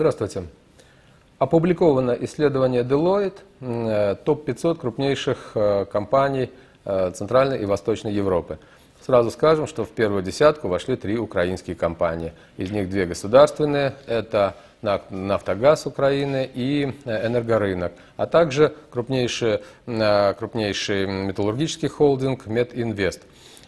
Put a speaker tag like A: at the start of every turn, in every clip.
A: Здравствуйте. Опубликовано исследование Deloitte э, топ-500 крупнейших э, компаний э, Центральной и Восточной Европы. Сразу скажем, что в первую десятку вошли три украинские компании. Из них две государственные, это «Нафтогаз Украины» и «Энергорынок», а также крупнейший, крупнейший металлургический холдинг «Мединвест».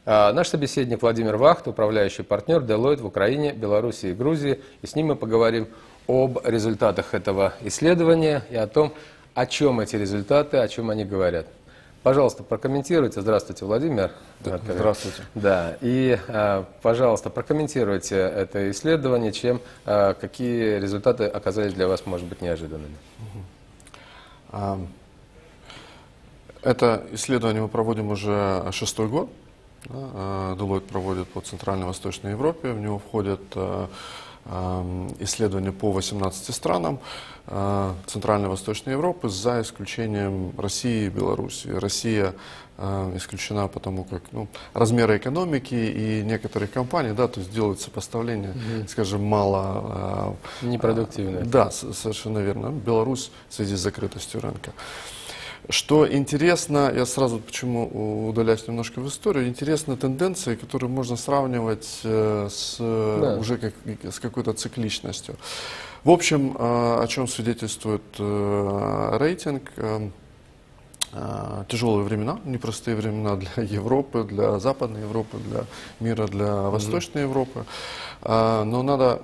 A: Наш собеседник Владимир Вахт, управляющий партнер Deloitte в Украине, Беларуси и Грузии. И с ним мы поговорим об результатах этого исследования и о том, о чем эти результаты, о чем они говорят. Пожалуйста, прокомментируйте. Здравствуйте, Владимир.
B: Здравствуйте.
A: Да, и, пожалуйста, прокомментируйте это исследование, чем, какие результаты оказались для вас, может быть, неожиданными.
B: Это исследование мы проводим уже шестой год. Deloitte проводит по Центральной и Восточной Европе. В него входят исследования по 18 странам Центральной и Восточной Европы, за исключением России и Беларуси. Россия исключена потому, как ну, размеры экономики и некоторых компаний, да, то есть делают сопоставление, угу. скажем, мало...
A: Непродуктивное.
B: Да, совершенно верно. Беларусь в связи с закрытостью рынка. Что интересно, я сразу почему удаляюсь немножко в историю, интересны тенденции, которые можно сравнивать э, с, да. уже как, с какой-то цикличностью. В общем, э, о чем свидетельствует э, рейтинг, тяжелые времена, непростые времена для Европы, для Западной Европы, для мира, для Восточной mm-hmm. Европы. Но надо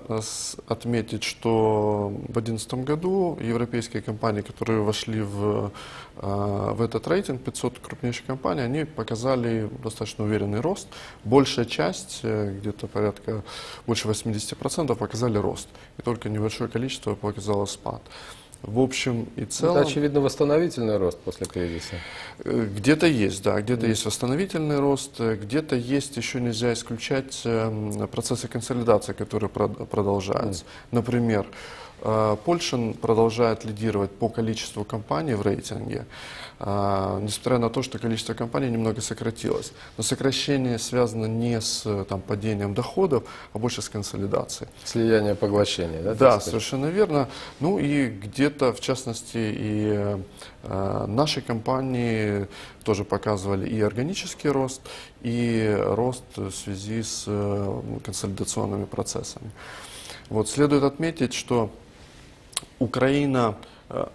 B: отметить, что в 2011 году европейские компании, которые вошли в, в этот рейтинг, 500 крупнейших компаний, они показали достаточно уверенный рост. Большая часть, э, где-то порядка больше 80%, показали рост. И только небольшое количество показало спад. В общем и целом...
A: Это, очевидно, восстановительный рост после кризиса.
B: Э, где-то есть, да, где-то mm. есть восстановительный рост, э, где-то есть, еще нельзя исключать эм, процессы консолидации, которые продолжаются. Mm. Например, э, Польша продолжает лидировать по количеству компаний в рейтинге. А, несмотря на то, что количество компаний немного сократилось. Но сокращение связано не с там, падением доходов, а больше с консолидацией.
A: Слияние поглощения, да?
B: Да, совершенно верно. Ну и где-то, в частности, и э, наши компании тоже показывали и органический рост, и рост в связи с э, консолидационными процессами. Вот следует отметить, что Украина Э,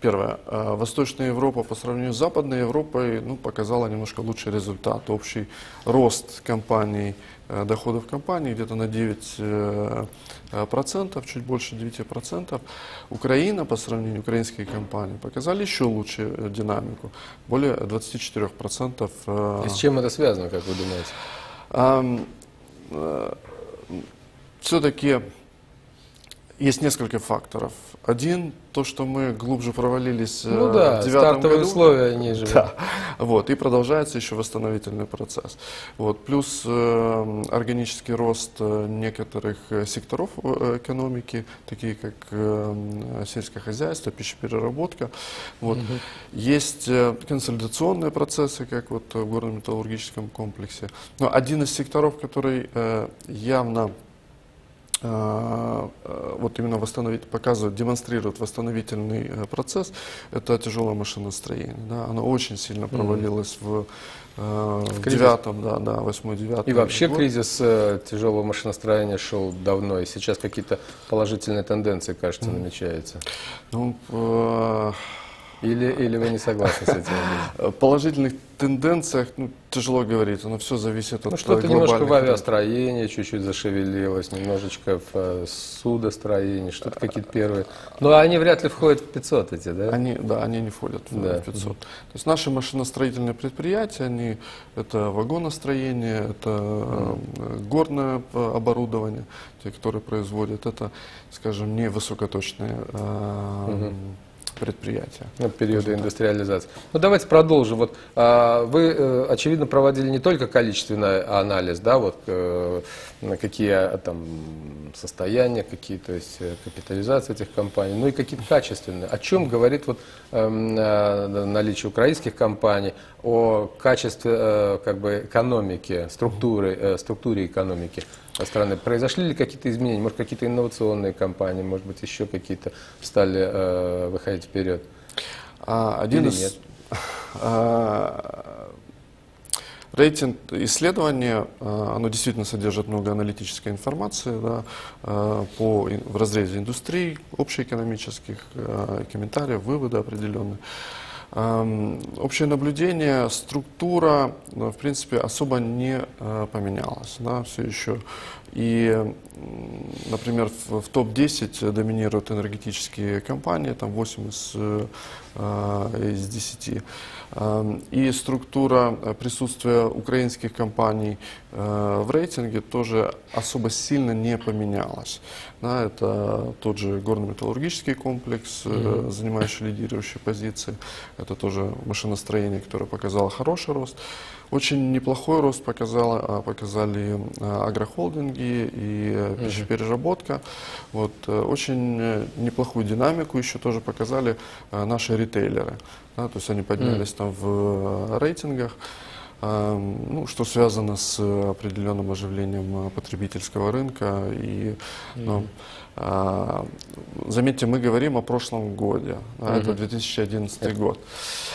B: первое. Э, Восточная Европа по сравнению с Западной Европой ну, показала немножко лучший результат. Общий рост компаний, э, доходов компаний где-то на 9%, процентов, чуть больше 9%. Украина по сравнению, украинские компании показали еще лучшую динамику, более 24%.
A: И с чем это связано, как вы думаете?
B: Все-таки есть несколько факторов. Один, то, что мы глубже провалились
A: ну, э, да, в девятом году. условия ниже.
B: Да, вот, и продолжается еще восстановительный процесс. Вот, плюс э, органический рост э, некоторых э, секторов экономики, такие как э, сельское хозяйство, пищепереработка. Вот. Угу. Есть консолидационные процессы, как вот в горно-металлургическом комплексе. Но один из секторов, который э, явно вот именно восстановить, показывает, демонстрирует восстановительный э, процесс, это тяжелое машиностроение. Да, оно очень сильно провалилось mm. в э, в девятом, да, да, восьмой, девятый.
A: И вообще год. кризис э, тяжелого машиностроения шел давно, и сейчас какие-то положительные тенденции, кажется, mm. намечаются.
B: Ну, э,
A: или, или вы не согласны с этим?
B: Положительных тенденциях, ну, тяжело говорить, но все зависит от
A: ну, что-то немножко в авиастроении чуть-чуть зашевелилось, немножечко в э, судостроении, что-то какие-то первые. Но они вряд ли входят в 500 эти, да?
B: Они, да, они не входят в, да. 500. То есть наши машиностроительные предприятия, они, это вагоностроение, это mm. горное э, оборудование, те, которые производят, это, скажем, не высокоточные mm предприятия.
A: Ну, периода индустриализации. Ну, давайте продолжим. Вот, а, вы, э, очевидно, проводили не только количественный анализ, да, вот э, какие а, там состояния, какие, то есть э, капитализация этих компаний, но и какие-то качественные. О чем говорит вот эм, наличие украинских компаний, о качестве как бы экономики, структуры, структуре экономики со стороны. Произошли ли какие-то изменения? Может, какие-то инновационные компании, может быть, еще какие-то стали э, выходить вперед?
B: А, один
A: Или
B: из
A: нет?
B: а, рейтинг исследования, а, оно действительно содержит много аналитической информации да, а, по, в разрезе индустрий, общеэкономических комментариев, выводы определенные. Ам, Общее наблюдение, структура, ну, в принципе, особо не а, поменялась, да, все еще. И, например, в, в топ-10 доминируют энергетические компании, там 8 из, э, из 10. Ам, И структура э, присутствия украинских компаний э, в рейтинге тоже особо сильно не поменялась. Да, это тот же горно-металлургический комплекс, э, занимающий лидирующие позиции. Это тоже машиностроение, которое показало хороший рост. Очень неплохой рост показало, а, показали а, агрохолдинги и э, пищепереработка. Вот, э, очень э, неплохую динамику еще тоже показали наши ритейлеры. Да, то есть они поднялись там в э, рейтингах. А, ну, что связано с э, определенным оживлением э, потребительского рынка. И, ну, а, заметьте, мы говорим о прошлом годе, а это 2011 год.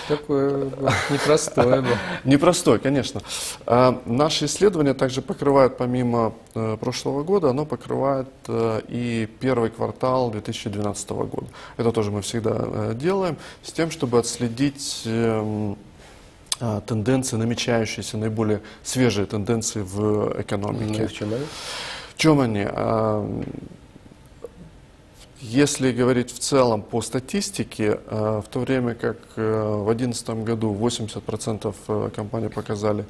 A: Такое непростое было.
B: Непростой, конечно. А, Наши исследования также покрывают, помимо э, прошлого года, оно покрывает э, и первый квартал 2012 года. Это тоже мы всегда э, делаем, с тем, чтобы отследить а, тенденции, намечающиеся, наиболее свежие тенденции в
A: Ну,
B: экономике.
A: и в чем они?
B: В чем они? А, Если говорить в целом по статистике, э, в то время как э, в 2011 году 80% э, компаний показали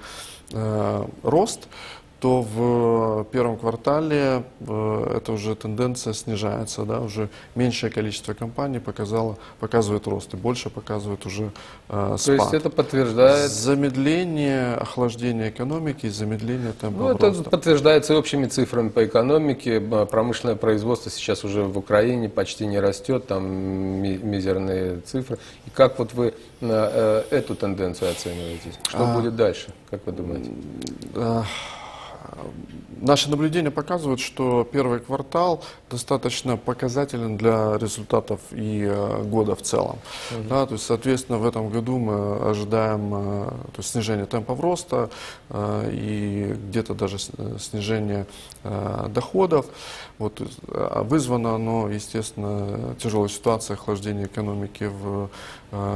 B: э, рост, то в первом квартале э, эта уже тенденция снижается, да, уже меньшее количество компаний показало, показывает рост, и больше показывает уже э,
A: То
B: спад.
A: есть это подтверждает
B: Замедление охлаждения экономики и замедление темпа
A: Ну, это
B: роста.
A: подтверждается общими цифрами по экономике. Б- Промышленное производство сейчас уже в Украине почти не растет, там ми- мизерные цифры. И как вот вы э, э, эту тенденцию оцениваете? Что
B: А.
A: будет дальше, как вы думаете?
B: Э, Наши наблюдения показывают, что первый квартал достаточно показателен для результатов и э, года в целом. Да, то есть, соответственно, в этом году мы ожидаем э, то есть, снижение темпов роста э, и где-то даже снижение доходов. Вот, а вызвано оно, естественно, тяжелой ситуацией охлаждения экономики в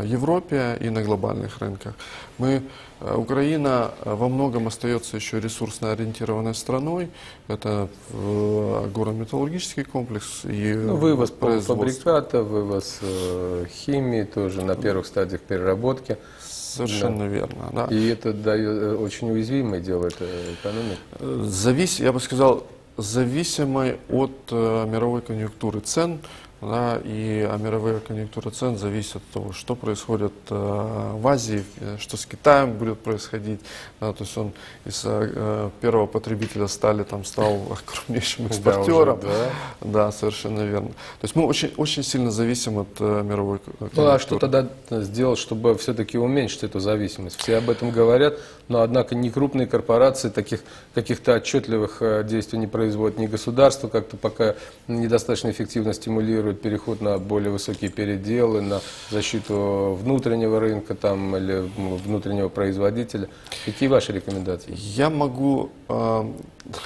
B: Европе и на глобальных рынках. Мы, Украина во многом остается еще ресурсно ориентированной страной. Это э, горно-металлургический комплекс и
A: Ну, вывоз полуфабриката, вывоз э, химии тоже на первых стадиях переработки.
B: Совершенно верно. Да.
A: И это дает, э, очень уязвимой делает экономику.
B: Завис, я бы сказал, зависимой от э, мировой конъюнктуры цен, да, и а мировая конъюнктура цен зависит от того, что происходит э, в Азии, э, что с Китаем будет происходить. Да, то есть он из э, первого потребителя стали там стал крупнейшим
A: Да,
B: экспортером.
A: уже, да.
B: Да, совершенно верно. То есть мы очень, очень сильно зависим от э, мировой ко-
A: Ну а
B: конъюнктуры.
A: что тогда сделать, чтобы все-таки уменьшить эту зависимость? Все об этом говорят, но однако ни крупные корпорации таких каких-то отчетливых э, действий не производят, ни государство как-то пока недостаточно эффективно стимулирует переход на более высокие переделы, на защиту внутреннего рынка там, или внутреннего производителя. Какие ваши рекомендации?
B: Я могу, э,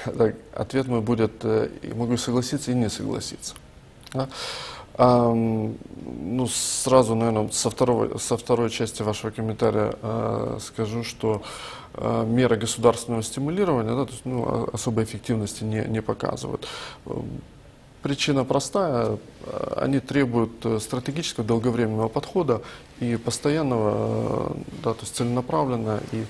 B: так, ответ мой будет, э, могу согласиться и не согласиться. Да? Ам, ну, сразу, наверное, со, второго, со второй части вашего комментария э, скажу, что э, меры государственного стимулирования да, то есть, ну, о- особой эффективности не, не показывают. Причина простая. э, Они требуют э, стратегического долговременного подхода и постоянного, э, да, то есть целенаправленного и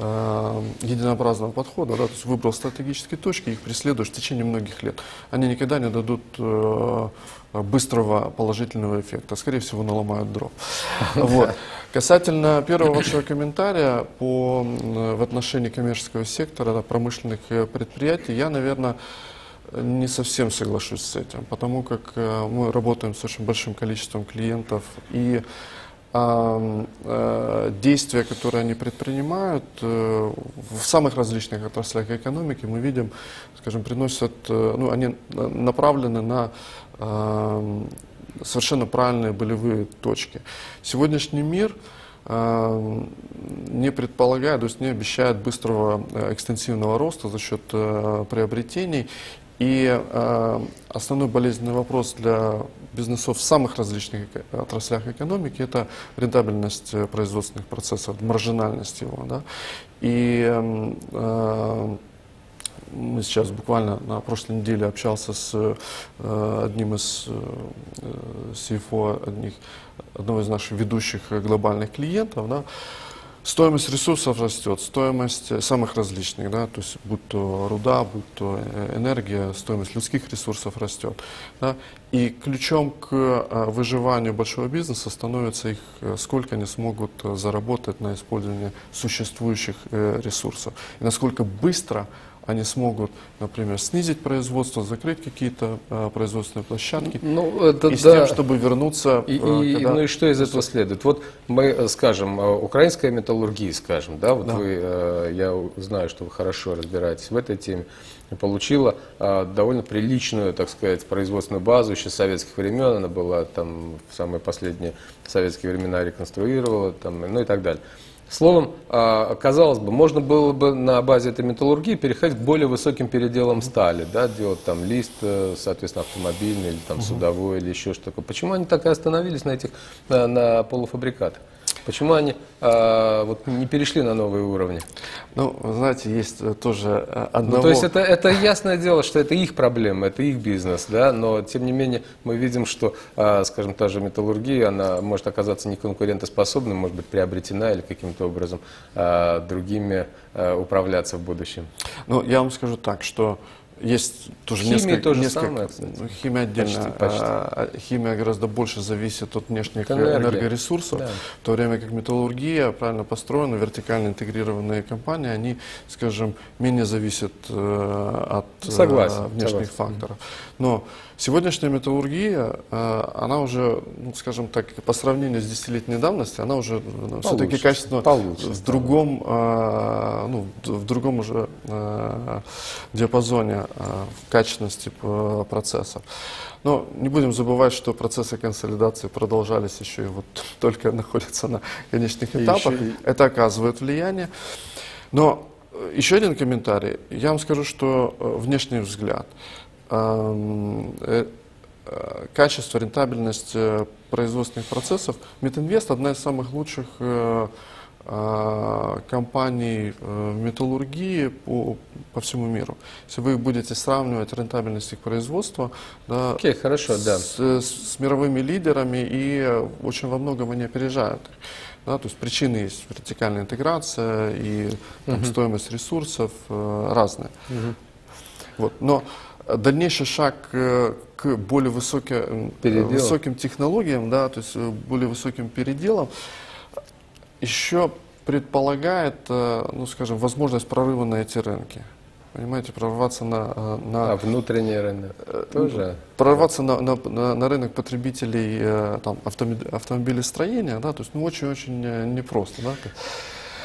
B: э, единообразного подхода. Да, то есть выбрал стратегические точки, их преследуешь в течение многих лет. Они никогда не дадут э, быстрого положительного эффекта. Скорее всего, наломают дров. Вот. Касательно первого вашего комментария по, м, в отношении коммерческого сектора, промышленных э, предприятий, я, наверное, не совсем соглашусь с этим, потому как э, мы работаем с очень большим количеством клиентов и э, действия, которые они предпринимают э, в самых различных отраслях экономики, мы видим, скажем, приносят, ну, они на- направлены на совершенно правильные болевые точки. Сегодняшний мир не предполагает, то есть не обещает быстрого экстенсивного роста за счет приобретений. И э, основной болезненный вопрос для бизнесов в самых различных отраслях экономики – это рентабельность э, производственных процессов, маржинальность его. Да? И эм, э, мы сейчас буквально на прошлой неделе общался с э, одним из э, CFO одних, одного из наших ведущих э, глобальных клиентов. Да. Стоимость ресурсов растет, стоимость э, самых различных, да, то есть будь то руда, будь то э, энергия, стоимость людских ресурсов растет. Да. И ключом к э, выживанию большого бизнеса становится их, сколько они смогут заработать на использовании существующих ресурсов. И насколько быстро они смогут, например, снизить производство, закрыть какие-то э, производственные площадки,
A: Ну, это
B: и с
A: да.
B: тем, чтобы вернуться,
A: И,
B: э,
A: и-
B: когда-
A: ну и что из этого следует? Вот мы, э, скажем, э, украинская металлургия, скажем, да, вот
B: Да.
A: вы, э, я знаю, что вы хорошо разбираетесь в этой теме, получила э, довольно приличную, так сказать, производственную базу еще с советских времен, она была там в самые последние советские времена реконструировала, там, ну и так далее. Словом, а, казалось бы, можно было бы на базе этой металлургии переходить к более высоким переделам стали, да, делать там лист, э, соответственно, автомобильный или там судовой или еще что-то. Почему они так и остановились на этих, на, на полуфабрикатах? Почему они а, вот не перешли на новые уровни?
B: Ну, знаете, есть э, тоже э, одного...
A: Ну, то есть это, это ясное дело, что это их проблема, это их бизнес, да, но тем не менее мы видим, что, а, скажем, та же металлургия, она может оказаться неконкурентоспособной, может быть приобретена или каким-то образом а, другими а, управляться в будущем.
B: Ну, я вам скажу так, что есть тоже
A: Химия
B: несколько...
A: то же
B: несколько-
A: самое, кстати.
B: ну, Химия отдельно.
A: Почти, почти.
B: а, а, химия гораздо больше зависит от внешних
A: энергия.
B: энергоресурсов,
A: Да.
B: в то время как металлургия, правильно построена, вертикально интегрированные компании, они, скажем, менее зависят э, от э,
A: Согласен,
B: внешних
A: согласен.
B: факторов. Но сегодняшняя металлургия, э, она уже, ну, скажем так, по сравнению с десятилетней давности, она уже все-таки
A: Получше,
B: качественно
A: получше
B: в другом, э, ну, в другом уже э, диапазоне э, в качественности э, процессов. Но не будем забывать, что процессы консолидации продолжались еще и вот только находятся на конечных
A: И
B: этапах.
A: еще и-
B: Это оказывает влияние. Но э, еще один комментарий. Я вам скажу, что э, внешний взгляд, э, э, качество, рентабельность э, производственных процессов, Метинвест одна из самых лучших э, э, компаний э, металлургии по, по всему миру. Если вы будете сравнивать рентабельность их производства да,
A: Окей, хорошо, да.
B: с, с- с мировыми лидерами, и э, очень во многом они опережают их. Да, то есть причины есть вертикальная интеграция и там, стоимость ресурсов э, разные. Вот. Но э, дальнейший шаг э, к более высоким, э, высоким технологиям, да, то есть э, более высоким переделам, еще предполагает, ну, скажем, возможность прорыва на эти рынки. Понимаете, прорваться на, на
A: А внутренний рынок тоже?
B: прорваться на, на, на- на рынок потребителей там, автомобилестроения, да, то есть ну, очень-очень непросто. Да?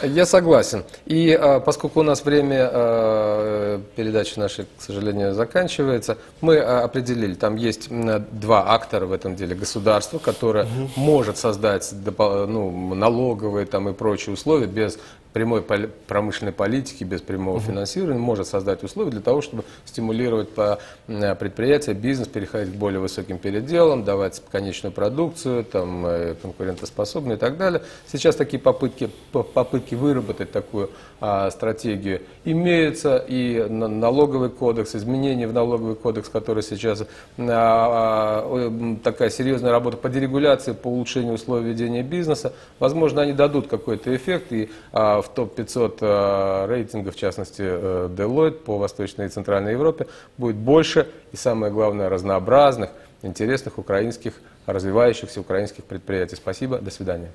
A: Я согласен. И а, поскольку у нас время а, передачи нашей, к сожалению, заканчивается, мы а, определили, там есть два актора в этом деле. Государство, которое может создать ну, налоговые там, и прочие условия без прямой промышленной политики, без прямого финансирования, может создать условия для того, чтобы стимулировать по, м, предприятия, бизнес, переходить к более высоким переделам, давать конечную продукцию, там, э, конкурентоспособную и так далее. Сейчас такие попытки, по- попытки выработать такую а, стратегию имеются, и на- налоговый кодекс, изменения в налоговый кодекс, который сейчас а, а, такая серьезная работа по дерегуляции, по улучшению условий ведения бизнеса, возможно, они дадут какой-то эффект, и а, в топ-500 а, рейтинга, в частности, э, Deloitte по Восточной и Центральной Европе, будет больше и, самое главное, разнообразных, интересных украинских, развивающихся украинских предприятий. Спасибо, до свидания.